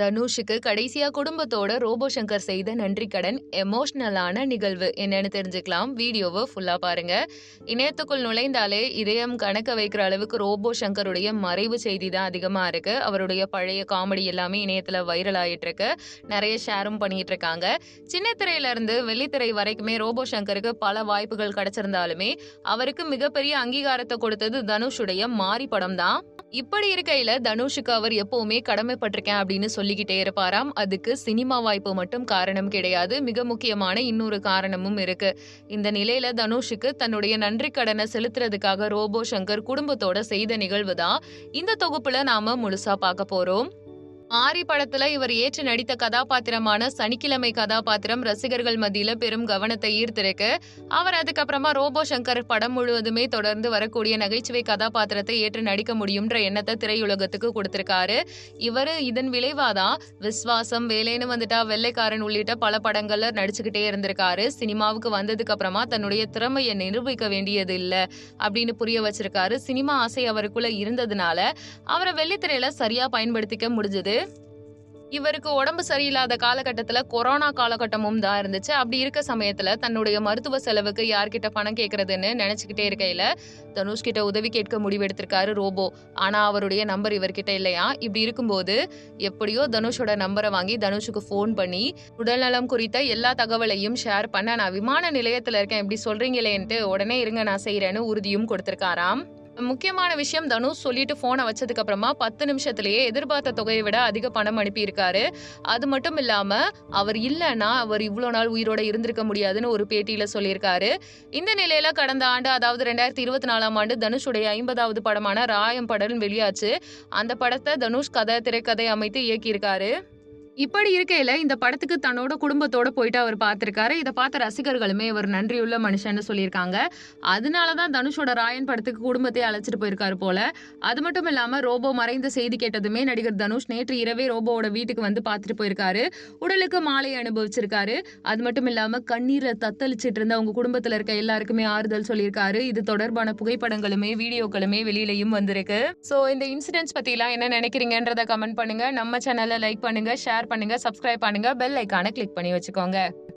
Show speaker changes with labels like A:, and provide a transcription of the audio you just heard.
A: தனுஷுக்கு கடைசியா குடும்பத்தோட ரோபோ சங்கர் செய்த நன்றி கடன் எமோஷ்னலான நிகழ்வு என்னன்னு தெரிஞ்சுக்கலாம். வீடியோவை ஃபுல்லா பாருங்க. இணையத்துக்குள் நுழைந்தாலே இதயம் கணக்க வைக்கிற அளவுக்கு ரோபோ சங்கருடைய மறைவு செய்தி தான் அதிகமா இருக்கு. அவருடைய பழைய காமெடி எல்லாமே இணையத்துல வைரல் ஆயிட்டு இருக்கு நிறைய ஷேரும் பண்ணிட்டு இருக்காங்க. சின்ன திரையில இருந்து வெள்ளித்திரை வரைக்குமே ரோபோ சங்கருக்கு பல வாய்ப்புகள் கிடைச்சிருந்தாலுமே அவருக்கு மிகப்பெரிய அங்கீகாரத்தை கொடுத்தது தனுஷுடைய மாரி படம் தான். இப்படி இருக்கையில தனுஷுக்கு அவர் எப்பவுமே கடமைப்பட்டிருக்கேன் அப்படின்னு சொல்லிக்கிட்டே இருப்பாராம். அதுக்கு சினிமா வாய்ப்பு மட்டும் காரணம் கிடையாது. மிக முக்கியமான இன்னொரு காரணமும் இருக்கு. இந்த நிலையில தனுஷுக்கு தன்னுடைய நன்றி கடனை செலுத்துறதுக்காக ரோபோ சங்கர் குடும்பத்தோட செய்த நிகழ்வு தான் இந்த தொகுப்புல நாம முழுசா பார்க்க போறோம். ஆரி படத்துல இவர் ஏற்று நடித்த கதாபாத்திரமான சனிக்கிழமை கதாபாத்திரம் ரசிகர்கள் மத்தியில பெரும் கவனத்தை ஈர்த்திருக்கு. அவர் அதுக்கப்புறமா ரோபோ சங்கர் படம் முழுவதுமே தொடர்ந்து வரக்கூடிய நகைச்சுவை கதாபாத்திரத்தை ஏற்று நடிக்க முடியும்ன்ற எண்ணத்தை திரையுலகத்துக்கு கொடுத்திருக்காரு. இவர் இதன் விளைவாதான் விஸ்வாசம் வேலைன்னு வந்துட்டா வெள்ளைக்காரன் உள்ளிட்ட பல படங்கள்ல நடிச்சுக்கிட்டே இருந்திருக்காரு. சினிமாவுக்கு வந்ததுக்கு அப்புறமா தன்னுடைய திறமையை நிரூபிக்க வேண்டியது இல்ல அப்படின்னு புரிய வச்சிருக்காரு. சினிமா ஆசை அவருக்குள்ள இருந்ததுனால அவரை வெள்ளித்திரையில சரியா பயன்படுத்திக்க முடிஞ்சது. இவருக்கு உடம்பு சரியில்லாத காலகட்டத்துல கொரோனா காலகட்டமும் தான் இருந்துச்சு. அப்படி இருக்க சமயத்துல தன்னுடைய மருத்துவ செலவுக்கு யார்கிட்ட பணம் கேட்கறதுன்னு நினைச்சுக்கிட்டே இருக்கையில தனுஷ் கிட்ட உதவி கேட்க முடிவெடுத்திருக்காரு ரோபோ. ஆனா அவருடைய நம்பர் இவர்கிட்ட இல்லையா? இப்படி இருக்கும்போது எப்படியோ தனுஷோட நம்பரை வாங்கி தனுஷுக்கு ஃபோன் பண்ணி உடல்நலம் குறித்த எல்லா தகவலையும் ஷேர் பண்ண நான் விமான நிலையத்துல இருக்கேன். இப்படி சொல்றீங்களேன்ட்டு உடனே இருங்க நான் செய்யறேன்னு உறுதியும் கொடுத்திருக்காராம். முக்கியமான விஷயம் தனுஷ் சொல்லிட்டு போனை வச்சதுக்கு அப்புறமா பத்து நிமிஷத்திலேயே எதிர்பார்த்த தொகையை விட அதிக பணம் அனுப்பியிருக்காரு. அது மட்டும் இல்லாம அவர் இல்லைன்னா அவர் இவ்வளோ நாள் உயிரோட இருந்திருக்க முடியாதுன்னு ஒரு பேட்டியில சொல்லியிருக்காரு. இந்த நிலையில கடந்த ஆண்டு அதாவது ரெண்டாயிரத்தி இருபத்தி நாலாம் ஆண்டு தனுஷுடைய ஐம்பதாவது படமான ராயம் படம் வெளியாச்சு. அந்த படத்தை தனுஷ் கதை திரைக்கதை அமைத்து இயக்கியிருக்காரு. இப்படி இருக்கையில இந்த படத்துக்கு தன்னோட குடும்பத்தோட போயிட்டு அவர் பார்த்திருக்காரு இதை பார்த்த ரசிகர்களுமே இவர் நன்றியுள்ள மனுஷன்னு சொல்லியிருக்காங்க. அதனாலதான் தனுஷோட ராயன் படத்துக்கு குடும்பத்தை அழைச்சிட்டு போயிருக்காரு போல. அது மட்டும் இல்லாம ரோபோ மறைந்த செய்தி கேட்டதுமே நடிகர் தனுஷ் நேற்று இரவே ரோபோவோட வீட்டுக்கு வந்து பார்த்துட்டு போயிருக்காரு. உடலுக்கு மாலை அனுபவிச்சிருக்காரு. அது மட்டும் இல்லாம கண்ணீர்ல தத்தளிச்சிட்டு இருந்த அவங்க குடும்பத்துல இருக்க எல்லாருக்குமே ஆறுதல் சொல்லியிருக்காரு. இது தொடர்பான புகைப்படங்களுமே வீடியோக்களுமே வெளியிலையும் வந்திருக்கு. சோ இந்த இன்சிடென்ட்ஸ் பத்தி என்ன நினைக்கிறீங்கன்றத கமெண்ட் பண்ணுங்க. நம்ம சேனலை லைக் பண்ணுங்க. ஷேர் ஷேர் பண்ணுங்க சப்ஸ்கிரைப் பண்ணுங்க பெல் ஐக்கானை கிளிக் பண்ணி வச்சுக்கோங்க.